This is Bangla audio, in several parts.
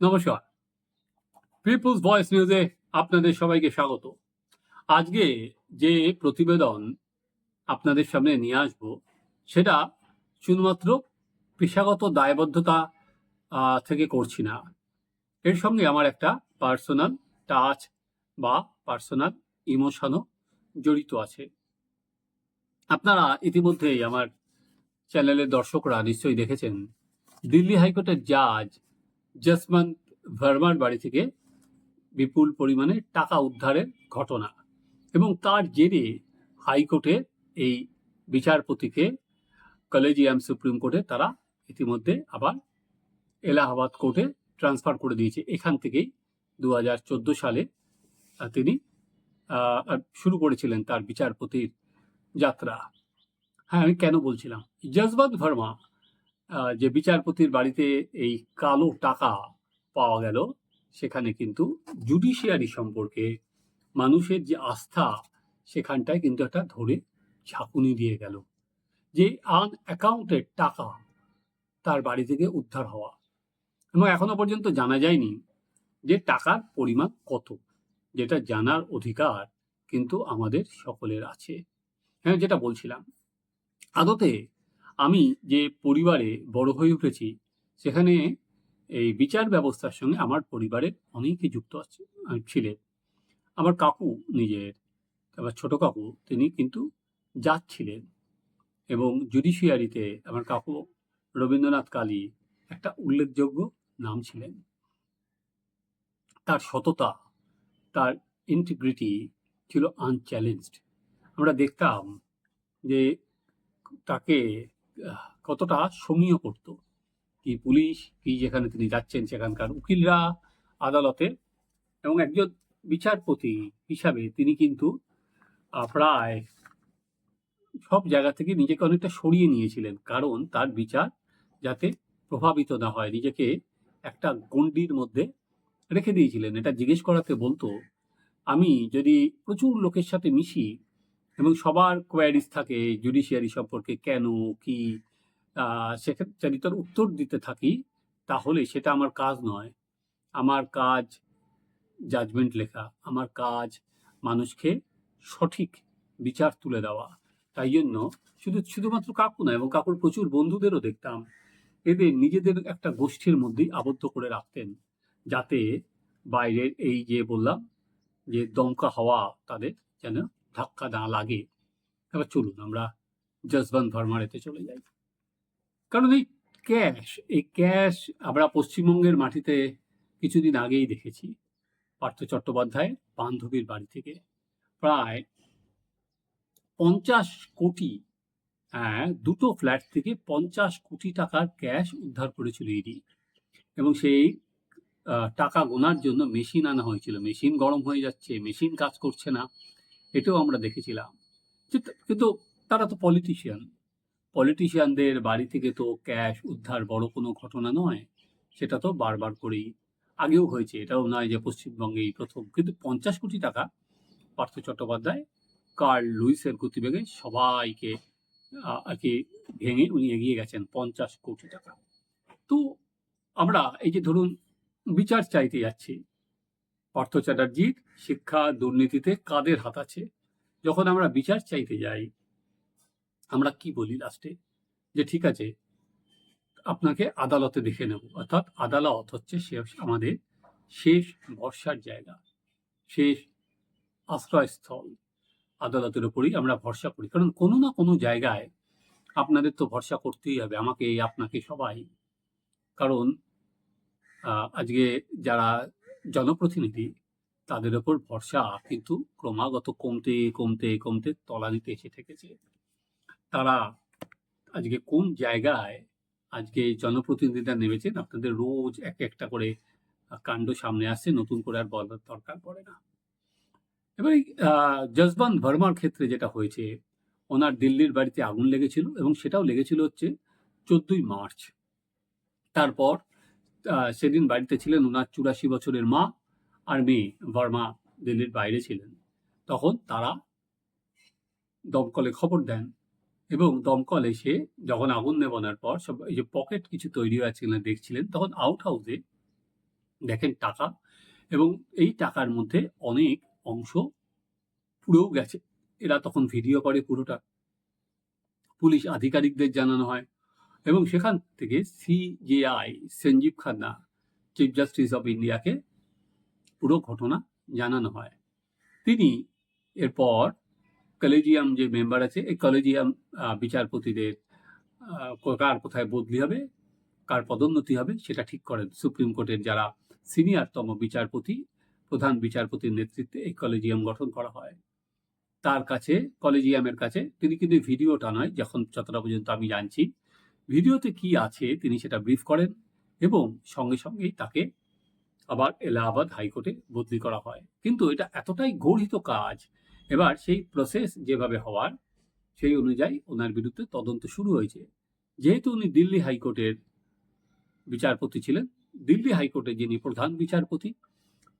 নমস্কার। পিপলস ভয়েস নিউজে আপনাদের সবাইকে স্বাগত। আজকে যে প্রতিবেদন আপনাদের সামনে নিয়ে আসব, সেটা শুধুমাত্র পেশাগত দায়বদ্ধতা থেকে করছি না। এর সঙ্গে আমার একটা পার্সোনাল টাচ বা পার্সোনাল ইমোশনও জড়িত আছে। আপনারা ইতিমধ্যেই আমার চ্যানেলের দর্শকরা নিশ্চয়ই দেখেছেন, দিল্লি হাইকোর্টের জাজ জসবন্ত ভার্মার বাড়ি থেকে বিপুল পরিমাণে টাকা উদ্ধারের ঘটনা এবং তার জেরে হাইকোর্টে এই বিচারপতিকে কলেজিয়াম সুপ্রিম কোর্টে তারা ইতিমধ্যে আবার এলাহাবাদ কোর্টে ট্রান্সফার করে দিয়েছে। এখান থেকেই দু হাজার চোদ্দ সালে তিনি শুরু করেছিলেন তার বিচারপতির যাত্রা। হ্যাঁ আমি কেন বলছিলাম? জসবন্ত ভার্মা যে বিচারপতির বাড়িতে এই কালো টাকা পাওয়া গেল, সেখানে কিন্তু জুডিশিয়ারি সম্পর্কে মানুষের যে আস্থা, সেখানটায় কিন্তু একটা ধরে ঝাঁকুনি দিয়ে গেল যে আন অ্যাকাউন্টেড টাকা তার বাড়ি থেকে উদ্ধার হওয়া। এবং এখনও পর্যন্ত জানা যায়নি যে টাকার পরিমাণ কত, যেটা জানার অধিকার কিন্তু আমাদের সকলের আছে। হ্যাঁ যেটা বলছিলাম। আদতে আমি যে পরিবারে বড় হয়ে উঠেছি, সেখানে এই বিচার ব্যবস্থার সঙ্গে আমার পরিবারের অনেকে যুক্ত আছে ছিলেন। আমার কাকু নিজের, আমার ছোট কাকু তিনি কিন্তু জাজ ছিলেন এবং জুডিশিয়ারিতে আমার কাকু রবীন্দ্রনাথ কালী একটা উল্লেখযোগ্য নাম ছিলেন। তার সততা, তার ইন্টিগ্রিটি ছিল আনচ্যালেঞ্জড আমরা দেখতাম যে তাকে কতটা সমীহ করত। কি পুলিশ, কি যেখানে তিনি যাচ্ছেন সেখানকার উকিলরা, আদালতে এবং একজন বিচারপতি হিসাবে তিনি কিন্তু প্রায় সব জায়গা থেকে নিজেকে অনেকটা সরিয়ে নিয়েছিলেন। কারণ তার বিচার যাতে প্রভাবিত না হয়, নিজেকে একটা গণ্ডির মধ্যে রেখে দিয়েছিলেন। এটা জিজ্ঞেস করাতে বলতো, আমি যদি প্রচুর লোকের সাথে মিশি এবং সবার কোয়ারিজ থাকে জুডিশিয়ারি সম্পর্কে কেন, কি? সেক্ষেত্রে তার উত্তর দিতে থাকি, তাহলে সেটা আমার কাজ নয়। আমার কাজ জাজমেন্ট লেখা, আমার কাজ মানুষকে সঠিক বিচার তুলে দেওয়া। তাই জন্য শুধু, শুধুমাত্র কাকু না এবং কাকুর প্রচুর বন্ধুদেরও দেখতাম। এদের নিজেদের একটা গোষ্ঠীর মধ্যেই আবদ্ধ করে রাখতেন, যাতে বাইরের এই যে বললাম, যে দমকা হওয়া তাদের যেন ধাক্কা না লাগে, এবার চলুন আমরা জসবন্ত ভার্মারেতে চলে যাই। কারণ এই ক্যাশ এই ক্যাশ আমরা পশ্চিমবঙ্গের মাটিতে কিছুদিন আগেই দেখেছি। পার্থ চট্টোপাধ্যায় বান্ধবীর বাড়ি থেকে প্রায় পঞ্চাশ কোটি হ্যাঁ দুটো ফ্ল্যাট থেকে পঞ্চাশ কোটি টাকার ক্যাশ উদ্ধার করেছিল ইডি। এবং সেই টাকা গোনার জন্য মেশিন আনা হয়েছিল। মেশিন গরম হয়ে যাচ্ছে, মেশিন কাজ করছে না। এটাও আমরা দেখেছিলাম। কিন্তু তারা তো পলিটিশিয়ান পলিটিশিয়ানদের বাড়ি থেকে তো ক্যাশ উদ্ধার বড় কোনো ঘটনা নয়, সেটা তো বারবার করেই। আগেও হয়েছে, এটাও নয় যে পশ্চিমবঙ্গে এই প্রথম। কিন্তু পঞ্চাশ কোটি টাকা পার্থ চট্টোপাধ্যায়, কার্ল লুইসের গতিবেগে সবাইকে আর কি ভেঙে উনি এগিয়ে গেছেন পঞ্চাশ কোটি টাকা। তো আমরা এই যে ধরুন, বিচার চাইতে যাচ্ছি পার্থ চ্যাটার্জির শিক্ষা দুর্নীতিতে কাদের হাত আছে? যখন আমরা বিচার চাইতে যাই, আমরা কি বলি লাস্টে যে ঠিক আছে, আপনাকে আদালতে দেখে নেব। অর্থাৎ আদালত হচ্ছে আমাদের শেষ ভরসার জায়গা, শেষ আশ্রয়স্থল। আদালতের উপরই আমরা ভরসা করি। কারণ কোনো না কোনো জায়গায় আপনাদের তো ভরসা করতেই হবে, আমাকে, আপনাকে সবাই। কারণ আজকে যারা জনপ্রতিনিধি তাদের ওপর ভরসা কিন্তু ক্রমাগত কমতে কমতে কমতে তলানিতে এসে থেকেছে। তারা আজকে কোন জায়গায় আজকে জনপ্রতিনিধিরা নেমেছেন আপনাদের রোজ এক একটা করে কাণ্ড সামনে আসছে, নতুন করে আর বলার দরকার পড়ে না। এবার জসবন্ত ভার্মার ক্ষেত্রে যেটা হয়েছে, ওনার দিল্লির বাড়িতে আগুন লেগেছিল এবং সেটাও লেগেছিল হচ্ছে চোদ্দই মার্চ। তারপর সেদিন বাড়িতে ছিলেন ওনার চুরাশি বছরের মা আর মেয়ে ভার্মা দিল্লির বাইরে ছিলেন। তখন তারা দমকলে খবর দেন এবং দমকল এসে যখন আগুন নেবানোর পর সব এই যে পকেট কিছু তৈরি হয়েছিল দেখছিলেন, তখন আউট হাউসে দেখেন টাকা এবং এই টাকার মধ্যে অনেক অংশ পুড়েও গেছে। এরা তখন ভিডিও করে পুরোটা। পুলিশ আধিকারিকদের জানানো হয়। এবং সেখান থেকে CJI Sanjiv Khanna chief justice of ইন্ডিয়াকে পুরো ঘটনা জানানো হয়। তিনি এরপর কলেজিয়াম যে মেম্বার আছে, এই কলেজিয়াম বিচারপতিদের কার কোথায় বদলি হবে, কার পদোন্নতি হবে, সেটা ঠিক করেন সুপ্রিম কোর্টের যারা সিনিয়রতম বিচারপতি, প্রধান বিচারপতির নেতৃত্বে এই কলেজিয়াম গঠন করা হয়। তার কাছে কলেজিয়ামের কাছে তিনি কিন্তু ভিডিওটা নয়, যখন যতটা পর্যন্ত আমি জানছি ভিডিওতে কি আছে তিনি সেটা ব্রিফ করেন এবং সঙ্গে সঙ্গেই তাকে আবার এলাহাবাদ হাইকোর্টে বদলি করা হয়। কিন্তু এটা এতটাই গর্হিত কাজ, এবার সেই প্রসেস যেভাবে হওয়ার, সেই অনুযায়ী ওনার বিরুদ্ধে তদন্ত শুরু হয়েছে। যেহেতু উনি দিল্লি হাইকোর্টের বিচারপতি ছিলেন, দিল্লি হাইকোর্টের যিনি প্রধান বিচারপতি,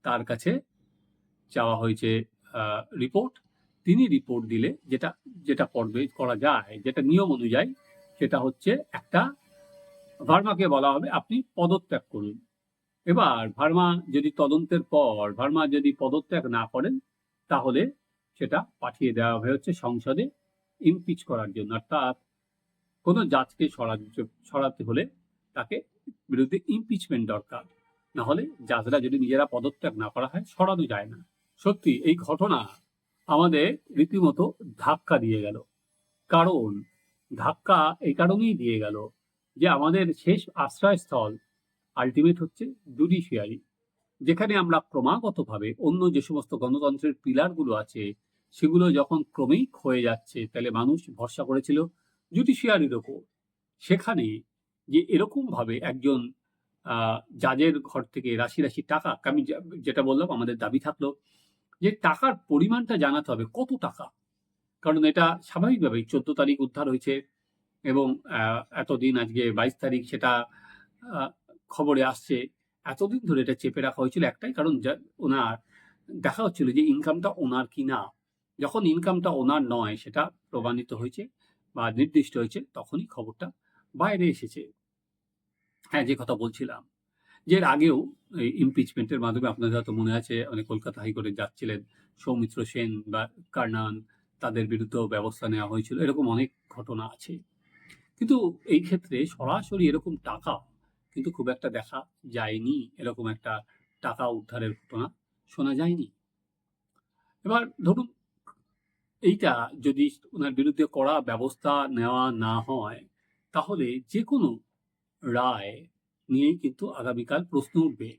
তার কাছে চাওয়া হয়েছে রিপোর্ট তিনি রিপোর্ট দিলে যেটা যেটা করবে করা যায়, যেটা নিয়ম অনুযায়ী সেটা হচ্ছে একটা ভার্মাকে বলা হবে, আপনি পদত্যাগ করুন। এবার ভার্মা যদি তদন্তের পর, ভার্মা যদি পদত্যাগ না করেন, তাহলে সেটা পাঠিয়ে দেওয়া হয়ে হচ্ছে সংসদে ইমপিচ করার জন্য। অর্থাৎ কোনো জাজকে সরাতে সরাতে হলে তাকে বিরুদ্ধে ইমপিচমেন্ট দরকার। না হলে জাজরা যদি নিজেরা পদত্যাগ না করা হয়, সরানো যায় না। সত্যি, এই ঘটনা আমাদের রীতিমতো ধাক্কা দিয়ে গেল। কারণ ধাক্কা এই কারণেই দিয়ে গেল যে আমাদের শেষ আশ্রয়স্থল আলটিমেট হচ্ছে জুডিশিয়ারি যেখানে আমরা ক্রমাগতভাবে অন্য যে সমস্ত গণতন্ত্রের পিলারগুলো আছে, সেগুলো যখন ক্রমেই ক্ষয়ে যাচ্ছে, তাহলে মানুষ ভরসা করেছিল জুডিশিয়ারির ওপর। সেখানে যে এরকমভাবে একজন জাজের ঘর থেকে রাশি রাশি টাকা, আমি যেটা বললাম, আমাদের দাবি থাকল যে টাকার পরিমাণটা জানাতে হবে, কত টাকা? কারণ এটা স্বাভাবিকভাবেই চোদ্দ তারিখ উদ্ধার হয়েছে এবং এতদিন আজকে বাইশ তারিখ সেটা খবরে আসছে। এতদিন ধরে এটা চেপে রাখা হয়েছিল একটাই কারণ ওনার, দেখা হচ্ছিল যে ইনকামটা ওনার কি না যখন ইনকামটা ওনার নয় সেটা প্রমাণিত হয়েছে বা নির্দিষ্ট হয়েছে তখনই খবরটা বাইরে এসেছে। হ্যাঁ যে কথা বলছিলাম যে এর আগেও ইমপিচমেন্টের মাধ্যমে আপনাদের হয়তো মনে আছে, অনেক কলকাতা হাইকোর্টে যাচ্ছিলেন সৌমিত্র সেন বা কার্নান তাদের বিরুদ্ধেও ব্যবস্থা নেওয়া হয়েছিল। এরকম অনেক ঘটনা আছে। কিন্তু এই ক্ষেত্রে সরাসরি এরকম টাকা কিন্তু খুব একটা দেখা যায়নি। এরকম একটা টাকা উদ্ধারের ঘটনা শোনা যায়নি। এবার ধরুন, এইটা যদি ওনার বিরুদ্ধে কড়া ব্যবস্থা নেওয়া না হয়, তাহলে যে কোনো রায় নিয়েই কিন্তু আগামীকাল প্রশ্ন উঠবে।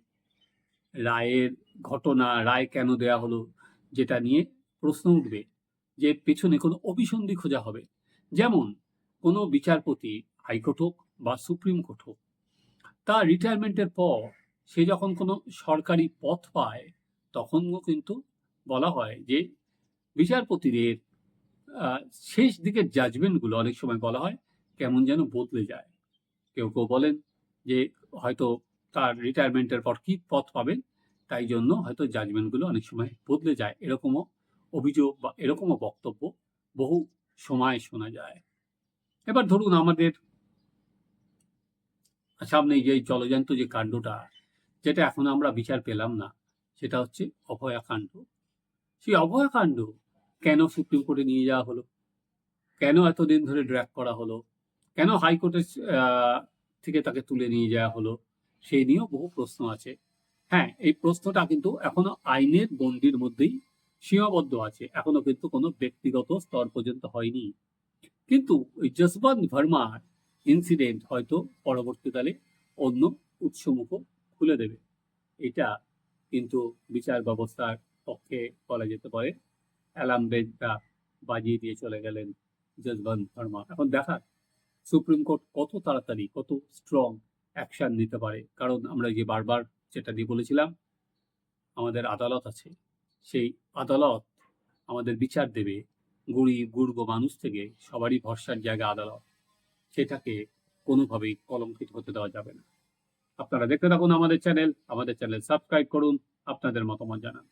রায়ের ঘটনা, রায় কেন দেয়া হলো, যেটা নিয়ে প্রশ্ন উঠবে। যে পেছনে কোনো অভিসন্ধি খোঁজা হবে। যেমন, কোনো বিচারপতি হাইকোর্ট হোক বা সুপ্রিম কোর্ট হোক। তার রিটায়ারমেন্টের পর সে যখন কোনো সরকারি পথ পায়, তখনও কিন্তু বলা হয় যে বিচারপতিদের শেষ দিকের জাজমেন্টগুলো অনেক সময় বলা হয় কেমন যেন বদলে যায়। কেউ কেউ বলেন যে হয়তো তার রিটায়ারমেন্টের পর কি পথ পাবেন, তাই জন্য হয়তো জাজমেন্টগুলো অনেক সময় বদলে যায়। এরকমও অভিযোগ বা এরকমও বক্তব্য বহু সময় শোনা যায়। এবার ধরুন আমাদের সামনে যে জলজান্ত যে কাণ্ডটা, যেটা এখন আমরা বিচার পেলাম না, সেটা হচ্ছে অভয়াকাণ্ড সেই অভয়াকাণ্ড কেন সুপ্রিম কোর্টে নিয়ে যাওয়া হলো? কেন এতদিন ধরে ড্র্যাক করা হলো? কেন হাইকোর্টের থেকে তাকে তুলে নিয়ে যাওয়া হলো? সেই নিয়েও বহু প্রশ্ন আছে। হ্যাঁ এই প্রশ্নটা কিন্তু এখনও আইনের গণ্ডির মধ্যেই সীমাবদ্ধ আছে। এখনও কিন্তু কোনো ব্যক্তিগত স্তর পর্যন্ত হয়নি। কিন্তু ওই যশবন্ত ভার্মার ইনসিডেন্ট হয়তো পরবর্তীকালে অন্য উৎসমুখ খুলে দেবে। এটা কিন্তু বিচার ব্যবস্থার পক্ষে বলা যেতে পারে, অ্যালার্ম বেলটা বাজিয়ে দিয়ে চলে গেলেন যশবন্ত ভার্মা এখন দেখা, সুপ্রিম কোর্ট কত তাড়াতাড়ি, কত স্ট্রং অ্যাকশন নিতে পারে। কারণ আমরা যে বারবার যেটা দিয়ে বলেছিলাম, আমাদের আদালত আছে। সেই আদালত আমাদের বিচার দেবে। গরিব গুর্ব মানুষ থেকে সবারই ভরসার জায়গা আদালত। সেটাকে কোনোভাবেই কলঙ্কিত হতে দেওয়া যাবে না। আপনারা দেখতে থাকুন আমাদের চ্যানেল। আমাদের চ্যানেল সাবস্ক্রাইব করুন। আপনাদের মতামত জানান।